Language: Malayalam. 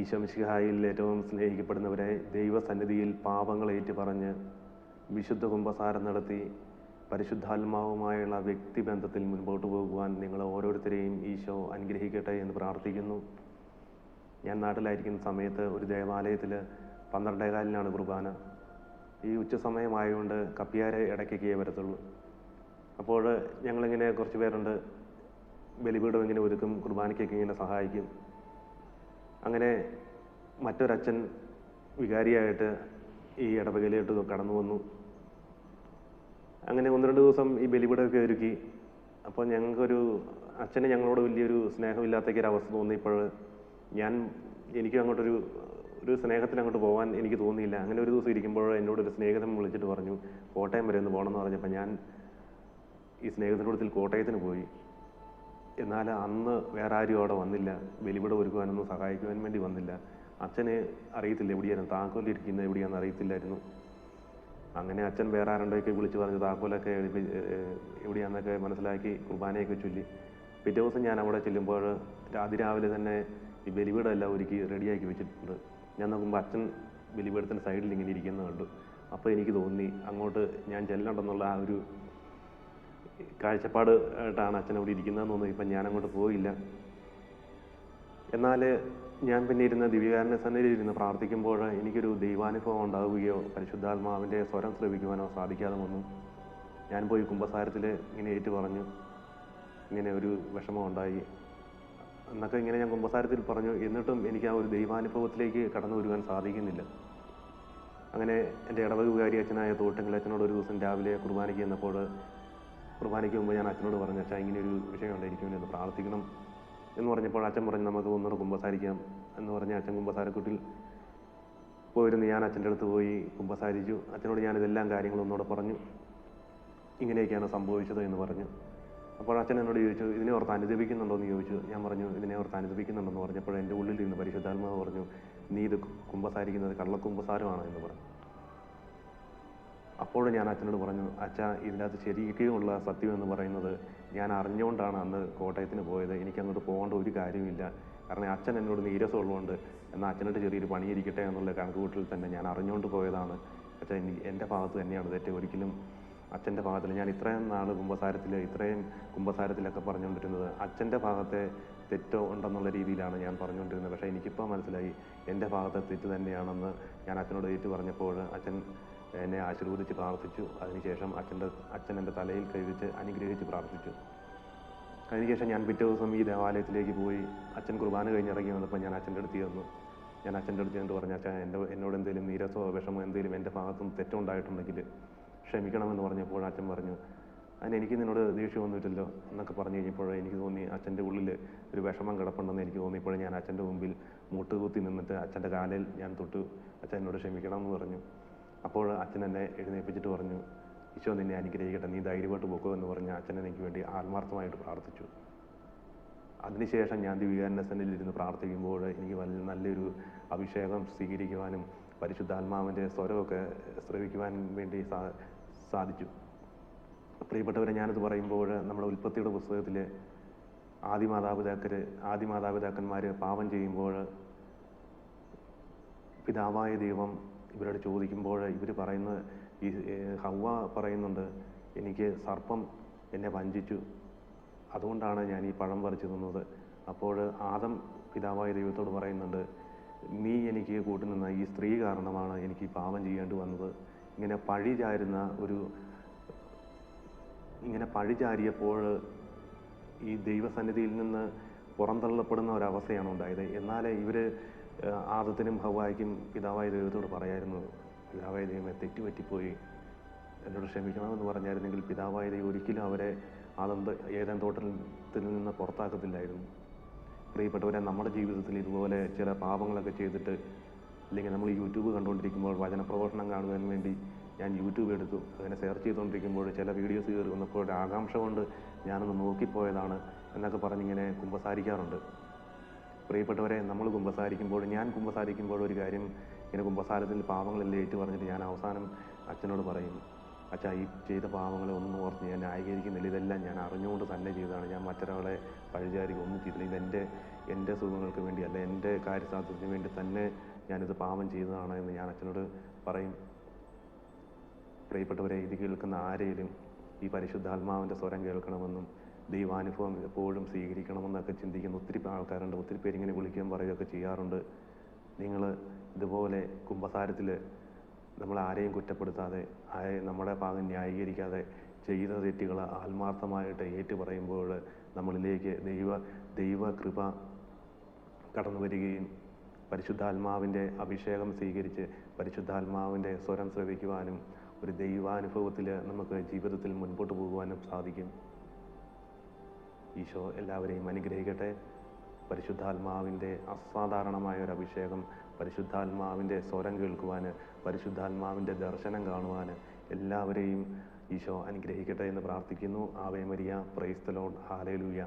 ഈശോമിശിഹായിൽ ഏറ്റവും സ്നേഹിക്കപ്പെടുന്നവരെ ദൈവസന്നിധിയിൽ പാപങ്ങൾ ഏറ്റുപറഞ്ഞ് വിശുദ്ധ കുംഭസാരം നടത്തി പരിശുദ്ധാത്മാവുമായുള്ള വ്യക്തിബന്ധത്തിൽ മുൻപോട്ട് പോകുവാൻ നിങ്ങൾ ഓരോരുത്തരെയും ഈശോ അനുഗ്രഹിക്കട്ടെ എന്ന് പ്രാർത്ഥിക്കുന്നു. ഞാൻ നാട്ടിലായിരിക്കുന്ന സമയത്ത് ഒരു ദേവാലയത്തിൽ പന്ത്രണ്ടേകാലിനാണ് കുർബാന. ഈ ഉച്ച സമയമായതുകൊണ്ട് കപ്പിയാരെ ഇടയ്ക്കൊക്കെ വരത്തുള്ളൂ. അപ്പോൾ ഞങ്ങളിങ്ങനെ കുറച്ച് പേരുണ്ട്. ബലിപീഠം ഇങ്ങനെ ഒരുക്കും കുർബാനയ്ക്കൊക്കെ ഇങ്ങനെ സഹായിക്കും. അങ്ങനെ മറ്റൊരച്ഛൻ വികാരിയായിട്ട് ഈ ഇടവകയിലോട്ട് കടന്നു വന്നു. അങ്ങനെ ഒന്ന് രണ്ട് ദിവസം ഈ ബലിപീഠമൊക്കെ ഒരുക്കി. അപ്പോൾ ഞങ്ങൾക്കൊരു അച്ഛന് ഞങ്ങളോട് വലിയൊരു സ്നേഹമില്ലാത്തൊക്കെ ഒരു അവസ്ഥ തോന്നിയപ്പോൾ ഞാൻ എനിക്കും അങ്ങോട്ടൊരു ഒരു സ്നേഹത്തിന് അങ്ങോട്ട് പോകാൻ എനിക്ക് തോന്നിയില്ല. അങ്ങനെ ഒരു ദിവസം ഇരിക്കുമ്പോൾ എന്നോട് ഒരു സ്നേഹിതൻ വിളിച്ചിട്ട് പറഞ്ഞു കോട്ടയം വരെ ഒന്ന് പോകണമെന്ന് പറഞ്ഞപ്പോൾ ഞാൻ ഈ സ്നേഹത്തിന്റെ കൂട്ടത്തിൽ കോട്ടയത്തിന് പോയി. എന്നാൽ അന്ന് വേറെ ആരും അവിടെ വന്നില്ല. ബലിവിടെ ഒരുക്കുവാനൊന്നും സഹായിക്കുവാൻ വേണ്ടി വന്നില്ല. അച്ഛനെ അറിയത്തില്ല എവിടെയായിരുന്നു? താക്കോലിരിക്കുന്നത് എവിടെയാണെന്ന് അറിയത്തില്ലായിരുന്നു. അങ്ങനെ അച്ഛൻ വേറെ ആരുടെയൊക്കെ വിളിച്ച് പറഞ്ഞ് താക്കോലൊക്കെ എവിടെയാണെന്നൊക്കെ മനസ്സിലാക്കി കുർബാനയൊക്കെ ചൊല്ലി. പിറ്റേ ദിവസം ഞാൻ അവിടെ ചെല്ലുമ്പോൾ അതിരാവിലെ തന്നെ ഈ ബലിവീടെല്ലാം ഒരുക്കി റെഡിയാക്കി വെച്ചിട്ടുണ്ട്. ഞാൻ നോക്കുമ്പോൾ അച്ഛൻ ബലിപീഠത്തിന്റെ സൈഡിൽ ഇങ്ങനെ ഇരിക്കുന്നത് കണ്ടു. അപ്പോൾ എനിക്ക് തോന്നി അങ്ങോട്ട് ഞാൻ ചെല്ലണ്ടെന്നുള്ള ആ ഒരു കാഴ്ചപ്പാട് ആയിട്ടാണ് അച്ഛൻ അവിടെ ഇരിക്കുന്നതെന്ന് തോന്നുന്നു. ഇപ്പം ഞാൻ അങ്ങോട്ട് പോയില്ല. എന്നാൽ ഞാൻ പിന്നെ ഇരുന്ന ദിവ്യകാരന്റെ സന്നിധിയിൽ ഇരുന്ന് പ്രാർത്ഥിക്കുമ്പോൾ എനിക്കൊരു ദൈവാനുഭവം ഉണ്ടാവുകയോ പരിശുദ്ധാത്മാവിന്റെ സ്വരം ശ്രവിക്കുവാനോ സാധിക്കാതെ വന്നു. ഞാൻ പോയി കുംഭസാരത്തിൽ ഇങ്ങനെ ഏറ്റു പറഞ്ഞു. ഇങ്ങനെ ഒരു വിഷമം ഉണ്ടായി. എന്നൊക്കെ ഇങ്ങനെ ഞാൻ കുംഭസാരത്തിൽ പറഞ്ഞു. എന്നിട്ടും എനിക്ക് ആ ഒരു ദൈവാനുഭവത്തിലേക്ക് കടന്നു വരുവാൻ സാധിക്കുന്നില്ല. അങ്ങനെ എന്റെ ഇടവക വികാരി അച്ഛനായ തോട്ടങ്ങളച്ഛനോട് ഒരു ദിവസം രാവിലെ കുർബാനയ്ക്ക് ചെന്നപ്പോൾ കുർബാനയ്ക്ക് മുമ്പ് ഞാൻ അച്ഛനോട് പറഞ്ഞു അച്ഛാ ഇങ്ങനെ ഒരു വിഷയം ഉണ്ടായിരിക്കും എന്ന് പ്രാർത്ഥിക്കണം. എന്ന് പറഞ്ഞപ്പോൾ അച്ഛൻ പറഞ്ഞു നമുക്ക് ഒന്നുകൂടെ കുമ്പസാരിക്കാം. എന്ന് പറഞ്ഞ് അച്ഛൻ കുമ്പസാരക്കുട്ടിൽ പോയിരുന്നു. ഞാൻ അച്ഛന്റെ അടുത്ത് പോയി കുമ്പസാരിച്ചു. അച്ഛനോട് ഞാൻ ഇതെല്ലാം കാര്യങ്ങളും ഒന്നുകൂടെ പറഞ്ഞു. ഇങ്ങനെയൊക്കെയാണ് സംഭവിച്ചത് എന്ന് പറഞ്ഞു. അപ്പോൾ അച്ഛൻ എന്നോട് ചോദിച്ചു ഇതിനെ ഓർത്ത് അനുദപിക്കുന്നുണ്ടോ? എന്ന് ചോദിച്ചു. ഞാൻ പറഞ്ഞു ഇതിനെ ഓർത്ത് അനുദപിക്കുന്നുണ്ടെന്ന് പറഞ്ഞപ്പോൾ എന്റെ ഉള്ളിൽ നിന്ന് പരിശുദ്ധാത്മാവ് പറഞ്ഞു നീ ഇത് കുമ്പസാരിക്കുന്നത് കള്ളക്കുമ്പസാരമാണ് എന്ന് പറഞ്ഞു. അപ്പോൾ ഞാൻ അച്ഛനോട് പറഞ്ഞു അച്ഛ ഇതിനകത്ത് ശരിക്കുമുള്ള സത്യം എന്ന് പറയുന്നത് ഞാൻ അറിഞ്ഞുകൊണ്ടാണ് അന്ന് കോട്ടയത്തിന് പോയത്. എനിക്ക് അങ്ങോട്ട് പോകേണ്ട ഒരു കാര്യമില്ല കാരണം അച്ഛൻ എന്നോട് നീരസമുള്ളതുകൊണ്ട് എന്നാൽ അച്ഛനോട് ചെറിയൊരു പണിയിരിക്കട്ടെ എന്നുള്ള കണക്കുകൂട്ടിൽ തന്നെ ഞാൻ അറിഞ്ഞുകൊണ്ട് പോയതാണ്. അച്ഛൻ എനിക്ക് എന്റെ ഭാഗത്ത് തന്നെയാണ് തെറ്റ്. ഒരിക്കലും അച്ഛന്റെ ഭാഗത്തിൽ ഞാൻ ഇത്രയും നാൾ കുംഭസാരത്തിൽ ഇത്രയും കുംഭസാരത്തിലൊക്കെ പറഞ്ഞുകൊണ്ടിരുന്നത് അച്ഛന്റെ ഭാഗത്തെ തെറ്റോ ഉണ്ടെന്നുള്ള രീതിയിലാണ് ഞാൻ പറഞ്ഞുകൊണ്ടിരുന്നത്. പക്ഷേ എനിക്കിപ്പോൾ മനസ്സിലായി എന്റെ ഭാഗത്തെ തെറ്റ് തന്നെയാണെന്ന് ഞാൻ അച്ഛനോട് ഏറ്റു പറഞ്ഞപ്പോൾ അച്ഛൻ എന്നെ ആശീർവദിച്ച് പ്രാർത്ഥിച്ചു. അതിനുശേഷം അച്ഛന്റെ അച്ഛൻ എന്റെ തലയിൽ കൈവച്ച് അനുഗ്രഹിച്ച് പ്രാർത്ഥിച്ചു. അതിനുശേഷം ഞാൻ പിറ്റേ ദിവസം ഈ ദേവാലയത്തിലേക്ക് പോയി. അച്ഛൻ കുർബാന കഴിഞ്ഞിറങ്ങി വന്നപ്പോൾ ഞാൻ അച്ഛന്റെ അടുത്ത് ചെന്നു. ഞാൻ അച്ഛന്റെ അടുത്ത് ചെന്ന് പറഞ്ഞു അച്ഛൻ എന്റെ എന്നോട് എന്തെങ്കിലും നീരസോ വിഷമോ എന്തെങ്കിലും എന്റെ ഭാഗത്തും തെറ്റുണ്ടായിട്ടുണ്ടെങ്കിൽ ക്ഷമിക്കണമെന്ന് പറഞ്ഞപ്പോൾ അച്ഛൻ പറഞ്ഞു അതിന് എനിക്ക് നിന്നോട് ദേഷ്യമൊന്നുമില്ലല്ലോ എന്നൊക്കെ പറഞ്ഞു കഴിഞ്ഞപ്പോൾ എനിക്ക് തോന്നി അച്ഛന്റെ ഉള്ളിൽ ഒരു വിഷമം കിടപ്പുണ്ടെന്ന് എനിക്ക് തോന്നിയപ്പോൾ ഞാൻ അച്ഛന്റെ മുമ്പിൽ മുട്ടുകുത്തി നിന്നിട്ട് അച്ഛന്റെ കാലിൽ ഞാൻ തൊട്ടു. അച്ഛൻ എന്നോട് ക്ഷമിക്കണം എന്ന് പറഞ്ഞു. അപ്പോൾ അച്ഛൻ എന്നെ എഴുന്നേൽപ്പിച്ചിട്ട് പറഞ്ഞു ഈശോ നിന്നെ അനുഗ്രഹിക്കട്ടെ നീ ധൈര്യമായിട്ട് പോക്കോ എന്ന് പറഞ്ഞ് അച്ഛൻ എനിക്ക് വേണ്ടി ആത്മാർത്ഥമായിട്ട് പ്രാർത്ഥിച്ചു. അതിനുശേഷം ഞാൻ സന്നിധിയിൽ ഇരുന്ന് പ്രാർത്ഥിക്കുമ്പോൾ എനിക്ക് വലിയ നല്ലൊരു അഭിഷേകം സ്വീകരിക്കുവാനും പരിശുദ്ധാത്മാവിന്റെ സ്വരമൊക്കെ ശ്രവിക്കുവാനും വേണ്ടി സാ സാധിച്ചു. പ്രിയപ്പെട്ടവരെ ഞാനിത് പറയുമ്പോൾ നമ്മുടെ ഉൽപ്പത്തിയുടെ പുസ്തകത്തിൽ ആദിമാതാപിതാക്കർ ആദിമാതാപിതാക്കന്മാർ പാപം ചെയ്യുമ്പോൾ പിതാവായ ദൈവം ഇവരോട് ചോദിക്കുമ്പോൾ ഇവർ പറയുന്നത് ഈ ഹവ പറയുന്നുണ്ട് എനിക്ക് സർപ്പം എന്നെ വഞ്ചിച്ചു. അതുകൊണ്ടാണ് ഞാൻ ഈ പഴം പറിച്ചു തിന്നത്. അപ്പോൾ ആദം പിതാവായ ദൈവത്തോട് പറയുന്നുണ്ട് നീ എനിക്ക് കൂട്ടുനിന്ന ഈ സ്ത്രീ കാരണമാണ് എനിക്ക് പാപം ചെയ്യേണ്ടി വന്നത്. ഇങ്ങനെ പഴി ചാരുന്ന ഒരു ഇങ്ങനെ പഴി ചാരിയപ്പോൾ ഈ ദൈവസന്നിധിയിൽ നിന്ന് പുറന്തള്ളപ്പെടുന്ന ഒരവസ്ഥയാണ് ഉണ്ടായത്. എന്നാൽ ഇവർ ആദത്തിനും ഹവായിക്കും പിതാവായ ദൈവത്തോട് പറയായിരുന്നു പിതാവായ ദൈവമെ തെറ്റുപറ്റിപ്പോയി. എന്നോട് ക്ഷമിക്കണമെന്ന് പറഞ്ഞായിരുന്നെങ്കിൽ പിതാവായ ദൈവം ഒരിക്കലും അവരെ ആദന്ത ഏതാൻ തോട്ടത്തിൽ നിന്ന് പുറത്താക്കത്തില്ലായിരുന്നു. പ്രിയപ്പെട്ടവരെ നമ്മുടെ ജീവിതത്തിൽ ഇതുപോലെ ചില പാപങ്ങളൊക്കെ ചെയ്തിട്ട് അല്ലെങ്കിൽ നമ്മൾ യൂട്യൂബ് കണ്ടുകൊണ്ടിരിക്കുമ്പോൾ വചനപ്രഘോഷണം കാണുവാൻ വേണ്ടി ഞാൻ യൂട്യൂബ് എടുത്തു. അങ്ങനെ സെർച്ച് ചെയ്തുകൊണ്ടിരിക്കുമ്പോൾ ചില വീഡിയോസ് കയറി വന്നപ്പോൾ ആകാംക്ഷ കൊണ്ട് ഞാനൊന്ന് നോക്കിപ്പോയതാണ് എന്നൊക്കെ പറഞ്ഞിങ്ങനെ കുമ്പസാരിക്കാറുണ്ട്. പ്രിയപ്പെട്ടവരെ നമ്മൾ കുമ്പസാരിക്കുമ്പോൾ ഞാൻ കുമ്പസാരിക്കുമ്പോൾ ഒരു കാര്യം ഇങ്ങനെ കുമ്പസാരത്തിൽ പാവങ്ങളെല്ലാം ഏറ്റു പറഞ്ഞിട്ട് ഞാൻ അവസാനം അച്ഛനോട് പറയും അച്ഛാ ഈ ചെയ്ത പാവങ്ങളെ ഒന്നും ഓർത്ത് ഞാൻ ന്യായീകരിക്കുന്നില്ല. ഇതെല്ലാം ഞാൻ അറിഞ്ഞുകൊണ്ട് തന്നെ ചെയ്തതാണ്. ഞാൻ മറ്റൊരാളെ പഴിചാരി ഒന്നും ചെയ്തില്ല. ഇതെന്റെ എന്റെ സുഖങ്ങൾക്ക് വേണ്ടി അല്ല എന്റെ കാര്യസാധ്യത്തിന് വേണ്ടി തന്നെ ഞാനിത് പാവം ചെയ്തതാണ് എന്ന് ഞാൻ അച്ഛനോട് പറയും. പ്രിയപ്പെട്ടവരെ ഇത് കേൾക്കുന്ന ആരെയും ഈ പരിശുദ്ധാത്മാവിന്റെ സ്വരം കേൾക്കണമെന്നും ദൈവാനുഭവം എപ്പോഴും സ്വീകരിക്കണമെന്നൊക്കെ ചിന്തിക്കുന്ന ഒത്തിരി ആൾക്കാരുണ്ട്. ഒത്തിരി പേര് ഇങ്ങനെ വിളിക്കുകയും പറയുകയൊക്കെ ചെയ്യാറുണ്ട്. നിങ്ങൾ ഇതുപോലെ കുംഭസാരത്തിൽ നമ്മൾ ആരെയും കുറ്റപ്പെടുത്താതെ ആരെ നമ്മുടെ ഭാഗം ന്യായീകരിക്കാതെ ചെയ്ത തെറ്റുകൾ ആത്മാർത്ഥമായിട്ട് ഏറ്റു പറയുമ്പോൾ നമ്മളിലേക്ക് ദൈവ ദൈവകൃപ കടന്നു വരികയും പരിശുദ്ധാത്മാവിന്റെ അഭിഷേകം സ്വീകരിച്ച് പരിശുദ്ധാത്മാവിന്റെ സ്വരം ശ്രവിക്കുവാനും ഒരു ദൈവാനുഭവത്തിൽ നമുക്ക് ജീവിതത്തിൽ മുൻപോട്ട് പോകുവാനും സാധിക്കും. ഈശോ എല്ലാവരെയും അനുഗ്രഹിക്കട്ടെ. പരിശുദ്ധാത്മാവിന്റെ അസാധാരണമായ ഒരു അഭിഷേകം പരിശുദ്ധാത്മാവിന്റെ സ്വരം കേൾക്കുവാൻ പരിശുദ്ധാത്മാവിന്റെ ദർശനം കാണുവാൻ എല്ലാവരെയും ഈശോ അനുഗ്രഹിക്കട്ടെ എന്ന് പ്രാർത്ഥിക്കുന്നു. Ave Maria പ്രൈസ്തലോൺ hallelujah